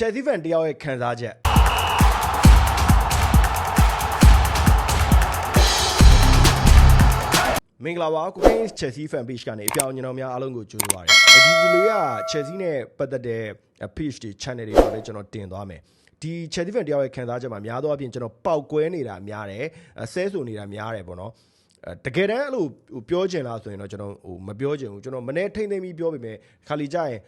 Chelsea fan တယောက်ရဲ့ခံစားချက်မင်္ဂလာပါကိုကင်း Chelsea fan page ကနေအပြောင်းကျွန်တော်များအားလုံးကိုကြိုဆိုပါရစေ။ဒီဗီဒီယိုက Chelsea နဲ့ပတ်သက်တဲ့ page တွေ channel တွေပါပဲကျွန်တော်တင်သွားမယ်။ဒီ Chelsea fan တယောက်ရဲ့ခံစားချက်မှာများသောအားဖြင့်ကျွန်တော်ပောက်ကွဲနေတာများတယ်။ဆဲဆိုနေတာများတယ်ပေါ့နော်။အဲတကယ်တမ်းအဲ့လိုဟိုပြောချင်လားဆိုရင်တော့ကျွန်တော်ဟိုမပြောချင်ဘူးကျွန်တော်မနေ့ထိမ့်သိမ့်ပြီးပြောပေမဲ့ခါလီကြရင်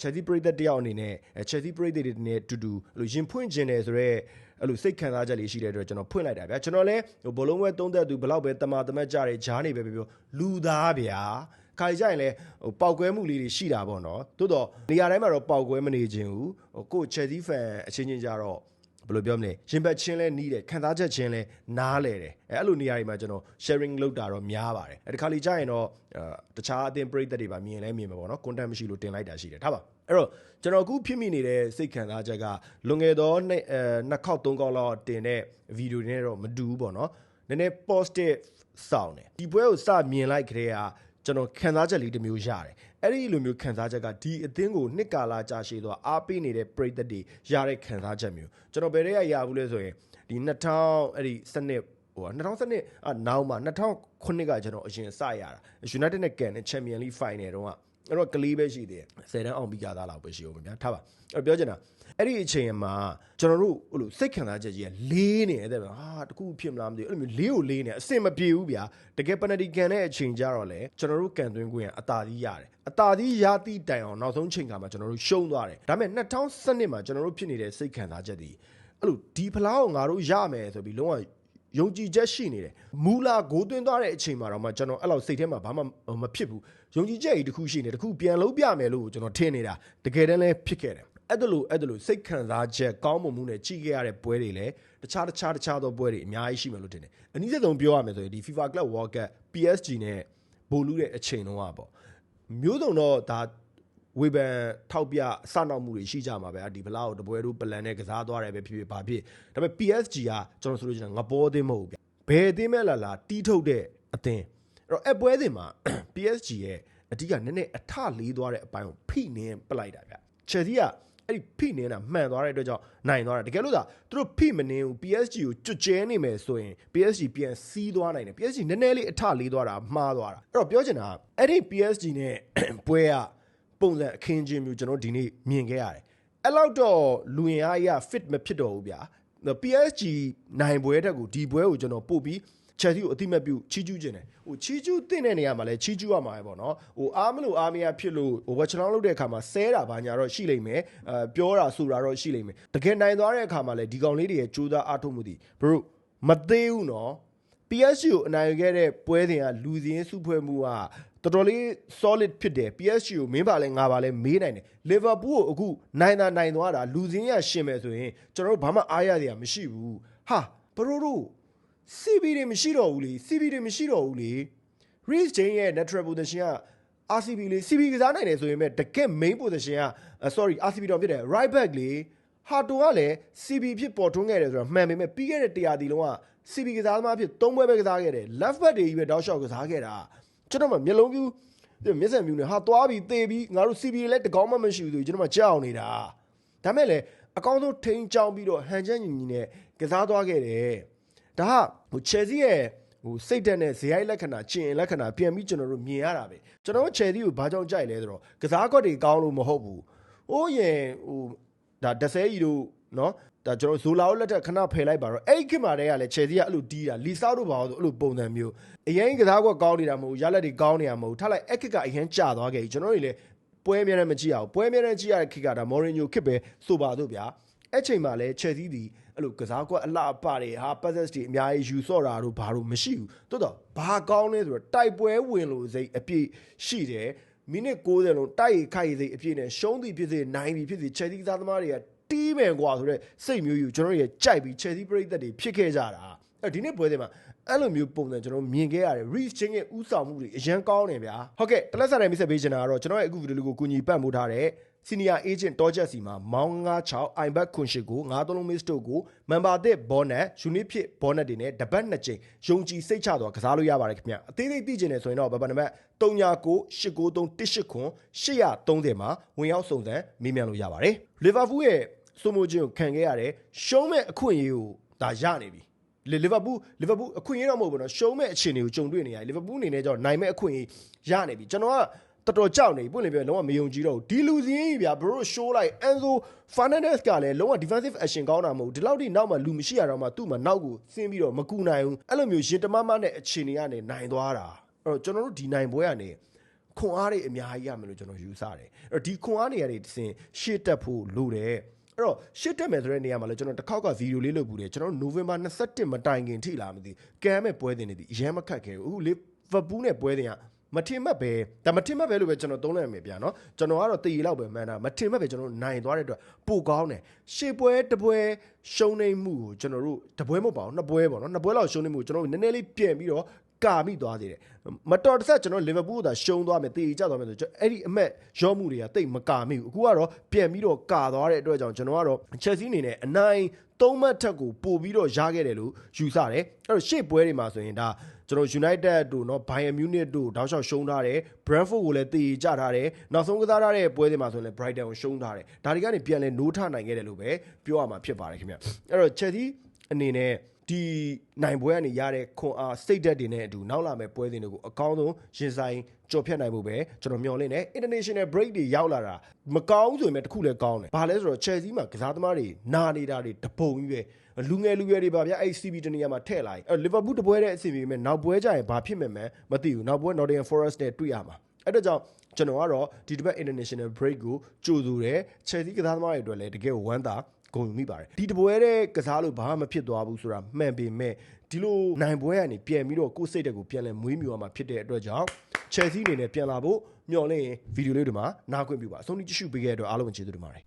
Chelsea ပရိသတ်တယောက်အနေနဲ့အဲ Chelsea ပရိသတ်တွေနဲ့တူတူအဲ့လိုရင်ဖွင့်ခြင်းတယ်ဆိုတော့အဲ့လိုစိတ်ခံစားချက်လေးရှိတဲ့အတွက်ကျွန်တော်ဖွင့်လိုက်တာဗျာကျွန်တော်လည်းဟိုဘလုံးဝဲသုံးသက်သူဘလောက်ပဲတမာတမတ်ကြတယ်ဂျားနေပဲပြောပြောလူသားဗျာခါကြရင်လည်းဟိုပောက်ကွဲမှုလေးတွေရှိတာပေါ့နော်တိုးတော့နေရာတိုင်းမှာတော့ပောက်ကွဲမနေခြင်းဘူးဟိုကို Chelsea fan အချင်းချင်းကြတော့ ဘယ်လိုပြောမလဲရင်ဘတ်ချင်းလဲနီးတယ်ခံစားချက်ချင်းလဲနားလဲတယ်အဲအဲ့လိုနေရာတွေမှာကျွန်တော် sharing လုပ်တာတော့များပါတယ်အဲတခါလေကြာရင်တော့တခြားအသင်းပရိသတ်တွေပါမြင်လဲမြင်မှာပေါ့နော် content မရှိလို့တင်လိုက်တာရှိတယ်ထားပါအဲ့တော့ကျွန်တော်အခုဖြစ်မိနေတဲ့စိတ်ခံစားချက်ကလွန်ခဲ့သောနှစ်အဲနှစ်ခေါက်သုံးခေါက်လောက်တင်တဲ့ဗီဒီယိုတွေနဲ့တော့မတူဘူးပေါ့နော်နည်းနည်း positive စောင်းတယ်ဒီပွဲကိုစမြင်လိုက်ကြတဲ့က ကျွန်တော်ခံစားချက်လေးတစ်မျိုးရတယ်အဲ့ဒီလိုမျိုးခံစားချက်ကဒီအသင်းကိုနှစ်ကာလကြာရှည်သွားအားပေးနေတဲ့ပရိသတ်တွေရတဲ့ခံစားချက်မျိုးကျွန်တော်ဘယ်တည်းကရဘူးလဲဆိုရင်ဒီ2000အဲ့ဒီစနစ်ဟို2012အနောက်မှာ2009ကကျွန်တော်အရင်စရတာ United နဲ့ကန်တဲ့ Champion League Final တုန်းက အဲ့တော့ကလေးပဲရှိသေးတယ်10တန်းအောင်ပြီးကြသားလောက်ပဲရှိဦးမယ်ဗျာထားပါအဲ့ပြောချင်တာအဲ့ဒီအချိန်မှာကျွန်တော်တို့ဟိုလိုစိတ်ခံစားချက်ကြီးကလေးနေတယ်ဟာတခုဖြစ်မလားမသိဘူးအဲ့လိုမျိုးလေးကိုလေးနေအဆင်မပြေဘူးဗျာတကယ်ပနတီကန်တဲ့အချိန်ကြတော့လေကျွန်တော်တို့ကန်သွင်းခွင့်အသာကြီးရတယ်အသာကြီးရသည့်တိုင်အောင်နောက်ဆုံးချိန်ခါမှာကျွန်တော်တို့ရှုံးသွားတယ်ဒါပေမဲ့2012မှာကျွန်တော်တို့ဖြစ်နေတဲ့စိတ်ခံစားချက်တွေအဲ့လိုဒီဖလားကိုငါတို့ရမယ်ဆိုပြီးလုံးဝယုံကြည်ချက်ရှိနေတယ်မူလာဂိုးသွင်းသွားတဲ့အချိန်မှာတော့မှကျွန်တော်အဲ့လောက်စိတ်ထဲမှာဘာမှမဖြစ်ဘူး ယုံကြည်ချက်ကြီးတစ်ခုရှိနေတခုပြန်လုံးပြမယ်လို့ကျွန်တော်ထင်နေတာတကယ်တမ်းလည်းဖြစ်ခဲ့တယ်အဲ့ဒါလို့အဲ့ဒါလို့စိတ်ခံစားချက်ကောင်းမွန်မှုနဲ့ကြည့်ခဲ့ရတဲ့ပွဲတွေလည်းတခြားတခြားတခြားသောပွဲတွေအများကြီးရှိမယ်လို့ထင်တယ်အနည်းဆုံးပြောရမယ်ဆိုရင်ဒီ FIFA Club World Cup PSG နဲ့ဘိုလ်လူတဲ့အချိန်တုန်းကပေါ့မျိုးစုံတော့ဒါဝေဘန်ထောက်ပြစနောက်မှုတွေရှိကြမှာပဲဒီဘလောက်တပွဲတို့ပလန်နဲ့ကစားသွားတယ်ပဲဖြစ်ဖြစ်ဘာဖြစ်ဒါပေမဲ့ PSG ကကျွန်တော်ဆိုလို့ရှိရင်ငပေါ်အသင်းမဟုတ်ဘူးဗျဘယ်အသင်းမဲ့လာလာတီးထုတ်တဲ့အသင်းအဲ့ တော့အပွဲစဉ်မှာ PSG ရဲ့အဓိကနည်းနည်းအထလေးသွားတဲ့အပိုင်းကိုဖိနေပလိုက်တာဗျ Chelsea ကအဲ့ဒီဖိနေတာမှန်သွားတဲ့အတွက်ကြောင့်နိုင်သွားတာတကယ်လို့သာသူတို့ဖိမနေဘူး PSG ကိုကျွတ်ကျဲနေမယ်ဆိုရင် PSG ပြန်စီးသွားနိုင်တယ် PSG နည်းနည်းလေးအထလေးသွားတာမှားသွားတာအဲ့တော့ပြောချင်တာအဲ့ဒီ PSG နဲ့ပွဲကပုံစံအခင်းချင်းမျိုးကျွန်တော်ဒီနေ့မြင်ခဲ့ရတယ်အဲ့လောက်တော့လူရင်အားကြီးက fit မဖြစ်တော့ဘူးဗျာ PSG နိုင်ပွဲတက်ကိုဒီပွဲကိုကျွန်တော်ပို့ပြီး Chelsea ကိုအတိမတ်ပြုချီးကျူးခြင်းတယ်ဟိုချီးကျူးတဲ့နေရာမှာလဲချီးကျူးရမှာပဲပေါ့နော်ဟိုအားမလို့အားမရဖြစ်လို့ဟိုဝက်ချလောင်းလုပ်တဲ့အခါမှာဆဲတာဘာညာတော့ရှိလိမ့်မယ်အဲပြောတာဆိုတာတော့ရှိလိမ့်မယ်တကယ်နိုင်သွားတဲ့အခါမှာလဲဒီကောင်လေးတွေရဲ့ကြိုးစားအားထုတ်မှုတည်ဘရိုမသေးဘူးနော် PSG ကိုအနိုင်ယူခဲ့တဲ့ပွဲစဉ်ကလူစင်းစုဖွဲ့မှုကတော်တော်လေး solid ဖြစ်တယ် PSG ကိုမင်းပါလဲငါပါလဲမေးနိုင်တယ် Liverpool ကိုအခုနိုင်တာနိုင်သွားတာလူစင်းရရှင်မယ်ဆိုရင်ကျွန်တော်တို့ဘာမှအားရစရာမရှိဘူးဟာဘရိုတို့ CB တွေမရှိတော့ဘူးလေ CB တွေမရှိတော့ဘူးလေ Reece James ရဲ့ natural position က RCB လေ CB ကစားနိုင်တယ်ဆိုရင်မဲ့တကက် main position က sorry RCB တော့ဖြစ်တယ် right back လေဟာတိုကလည်း CB ဖြစ်ပေါ်ထွန်းခဲ့တယ်ဆိုတော့မှန်ပေမဲ့ပြီးခဲ့တဲ့တရားဒီလုံးက CB ကစားသမားဖြစ်သုံးပွဲပဲကစားခဲ့တယ် left back တွေကြီးပဲတောက်လျှောက်ကစားခဲ့တာကျွန်တော်မှမျက်လုံးပြူးမျက်စံပြူးနေဟာသွားပြီးသေပြီးငါတို့ CB လည်းတကောင်းမှမရှိဘူးဆိုကျွန်တော်မှကြောက်နေတာဒါမဲ့လည်းအကောင်းဆုံးထိန်းချောင်းပြီးတော့ဟန်ချက်ညီညီနဲ့ကစားသွားခဲ့တယ် ဒါကဟို Chelsea ရဲ့ဟိုစိတ်တက်နဲ့ဇယိုက်လက္ခဏာကျင်လက္ခဏာပြန်ပြီးကျွန်တော်တို့မြင်ရတာပဲကျွန်တော်တို့ Chelsea ကိုဘာကြောင့်ကြိုက်လဲဆိုတော့ကစားကွက်တွေကောင်းလို့မဟုတ်ဘူးဟိုးရင်ဟိုဒါဒဆဲကြီးတို့နော်ဒါကျွန်တော်ဇိုလာကိုလက်ထက်ခဏဖယ်လိုက်ပါတော့အဲ့ဒီခေတ်မှာတည်းကလည်း Chelsea ကအဲ့လိုတီးတာလီဆောက်တို့ဘာလို့အဲ့လိုပုံစံမျိုးအရင်ကစားကွက်ကောင်းနေတာမဟုတ်ရလက်တွေကောင်းနေတာမဟုတ်ထားလိုက်အဲ့ခေတ်ကအရင်ကြာသွားခဲ့ပြီကျွန်တော်တို့လည်းပွဲအများနဲ့မကြည့်ရဘူးပွဲအများနဲ့ကြည့်ရတဲ့ခေတ်ကဒါမော်ရင်ညိုခေတ်ပဲဆိုပါတော့ဗျာ အဲ့ချိန်မှာလည်း Chelsea ဒီအဲ့လိုကစားကွက်အလှအပတွေဟာ passes တွေအများကြီးယူဆော့တာတို့ဘာလို့မရှိဘူးတိုးတော့ဘာကောင်းလဲဆိုတော့တိုက်ပွဲဝင်လို့စိတ်အပြည့်ရှိတယ်မိနစ်60လုံးတိုက်ရိုက်ခိုက်စိတ်အပြည့်နဲ့ရှုံးသည်ဖြစ်စေနိုင်သည်ဖြစ်စေ Chelsea ကစားသမားတွေကတီးမယ်ကွာဆိုတော့စိတ်မျိုးယူကျွန်တော်တို့ရဲ့ကြိုက်ပြီး Chelsea ပရိသတ်တွေဖြစ်ခဲ့ကြတာအဲဒီနေ့ပွဲတွေမှာ အဲ့လိုမျိုးပုံစံကျွန်တော်မြင်ခဲ့ရတယ် Reece James ရဲ့ဥဆောင်မှုတွေအရန်ကောင်းတယ်ဗျာဟုတ်ကဲ့တလက်စားတိုင်းမိတ်ဆက်ပေးချင်တာကတော့ကျွန်တော်ရဲ့အခုဗီဒီယိုလေးကိုကူညီပတ်မိုးထားတဲ့ senior agent တောချက်စီမှာမောင်း96 iBack ခွန်ရှိကို93လုံး miss တို့ကို member တဲ့ bonnet unit ဖြစ် bonnet တွေနဲ့တပတ်နှစ်ကြိမ်ယုံကြည်စိတ်ချစွာကစားလို့ရပါတယ်ခင်ဗျအသေးသေးသိချင်တယ်ဆိုရင်တော့ဘယ်ပါနံပါတ်39989318ခွန်830မှာဝင်ရောက်စုံစမ်းမေးမြန်းလို့ရပါတယ် Liverpool ရဲ့စိုးမိုးခြင်းကိုခံခဲ့ရတယ်ရှုံးမဲ့အခွင့်အရေးကိုဒါရနေပြီ လီလီဗာပူးလီဗာပူးအခွင့်အရေးတော့မဟုတ်ဘူးနော်ရှုံးမဲ့အခြေအနေကိုကြုံတွေ့နေရတယ်လီဗာပူးအနေနဲ့ကြောင့်နိုင်မဲ့အခွင့်အရေးရနေပြီကျွန်တော်ကတော်တော်ကြောက်နေပြီပွင့်လင်းပြောရင်လုံးဝမယုံကြည်တော့ဘူးဒီလူစင်းကြီးဗျာဘရို show လိုက်အန်ဆိုဖာနန်ဒက်စ်ကလည်းလုံးဝ defensive action ကောင်းတာမဟုတ်ဘူးဒီလောက်ထိနောက်မှလူမရှိရတော့မှသူ့မှာနောက်ကိုဆင်းပြီးတော့မကူနိုင်ဘူးအဲ့လိုမျိုးရင်တမမနဲ့အခြေအနေကနေနိုင်သွားတာအဲ့တော့ကျွန်တော်တို့ဒီနိုင်ပွဲကနေခွန်အားတွေအများကြီးရမယ်လို့ကျွန်တော်ယူဆတယ်အဲ့တော့ဒီခွန်အားတွေကနေတစ်စင်ရှေ့တက်ဖို့လိုတယ် အဲ့တော့ရှစ်တက်မယ်ဆိုတဲ့နေရာမှာလည်းကျွန်တော်တစ်ခေါက်ကဗီဒီယိုလေးလုပ်ပူတယ်ကျွန်တော်နိုဝင်ဘာ21မတိုင်ခင်ထိလာမသိကမ်းမဲ့ပွဲတင်နေသည်အရင်မခတ်ခဲ့ဘူးအခုလေဗပူးနဲ့ပွဲတင်ကမထင်မှတ်ပဲဒါမထင်မှတ်ပဲလို့ပဲကျွန်တော်သုံးလိုက်မယ်ဗျာနော်ကျွန်တော်ကတော့တည်ရလောက်ပဲမှန်းတာမထင်မှတ်ပဲကျွန်တော်နိုင်သွားတဲ့အတွက်ပိုကောင်းတယ်ရှေ့ပွဲတစ်ပွဲရှုံးနေမှုကိုကျွန်တော်တို့တစ်ပွဲမဟုတ်ပါဘူးနှစ်ပွဲပေါ့နော်နှစ်ပွဲလောက်ရှုံးနေမှုကိုကျွန်တော်တို့နည်းနည်းလေးပြန်ပြီးတော့ ကာမိသွားသေးတယ်မတော်တစ်ဆက်ကျွန်တော်လီဗာပူးကသာရှုံးသွားမယ်တေးကြသွားမယ်ဆိုကျွန်တော်အဲ့ဒီအမက်ရောမှုတွေကတိတ်မကာမိဘူးအခုကတော့ပြန်ပြီးတော့ကာသွားတဲ့အတွက်ကြောင့်ကျွန်တော်ကတော့ချက်စီအနေနဲ့အနိုင်သုံးမှတ်ထက်ကိုပို့ပြီးတော့ရခဲ့တယ်လို့ယူဆတယ်အဲ့တော့ရှေ့ပွဲတွေမှာဆိုရင်ဒါကျွန်တော် United တို့เนาะ Bayern Munich တို့တောက်လျှောက်ရှုံးထားတယ် Brentford ကိုလည်းတေးကြထားတယ်နောက်ဆုံးကစားထားတဲ့ပွဲတွေမှာဆိုရင်လည်း Brighton ကိုရှုံးထားတယ်ဒါတွေကနေပြန်လဲနိုးထနိုင်ခဲ့တယ်လို့ပဲပြောရမှာဖြစ်ပါတယ်ခင်ဗျအဲ့တော့ Chelsea အနေနဲ့ ဒီနိုင်ပွဲကနေရတဲ့ခွန်အားစိတ်ဓာတ်တွေနဲ့အတူနောက်လာမယ့်ပွဲစဉ်တွေကိုအကောင်းဆုံးရင်ဆိုင်ကြော်ဖြတ်နိုင်ဖို့ပဲကျွန်တော်မျှော်လင့်တယ် international break တွေရောက်လာတာမကောင်းဆိုရင်လည်းတစ်ခုလည်းကောင်းတယ်ဘာလဲဆိုတော့ Chelsea မှာကစားသမားတွေနာနေတာတွေတပုံကြီးပဲလူငယ်လူရွယ်တွေပါဗျအဲ့ CB တနေရာမှာထည့်လိုက်အဲ့ Liverpool တပွဲတဲ့အဆင်ပြေမယ်နောက်ပွဲကြရင်ဘာဖြစ်မယ်မမသိဘူးနောက်ပွဲ Nottingham Forest နဲ့တွေ့ရမှာအဲ့တော့ကြောင့်ကျွန်တော်ကတော့ဒီတစ်ပတ် international break ကိုကြိုဆိုတယ် Chelsea ကစားသမားတွေအတွက်လည်းတကယ်ကိုဝမ်းသာ ဂုဏ်ယူမိပါတယ်ဒီတပွဲတဲ့ကစားလို့ဘာမှမဖြစ်သွားဘူးဆိုတာမှန်ပေမဲ့ဒီလိုနိုင်ပွဲကနေပြန်ပြီးတော့ကိုယ်စိတ်တက်ကိုပြန်လဲမွေးမြူအောင်မှဖြစ်တဲ့အတွက်ကြောင့် Chelsea အနေနဲ့ပြန်လာဖို့မျှော်လင့်ရင်ဗီဒီယိုလေးတွေမှာနားခွင့်ပြုပါအဆုံးထိကြည့်ရှုပေးခဲ့တဲ့အတွက်အားလုံးကျေးဇူးတင်ပါတယ်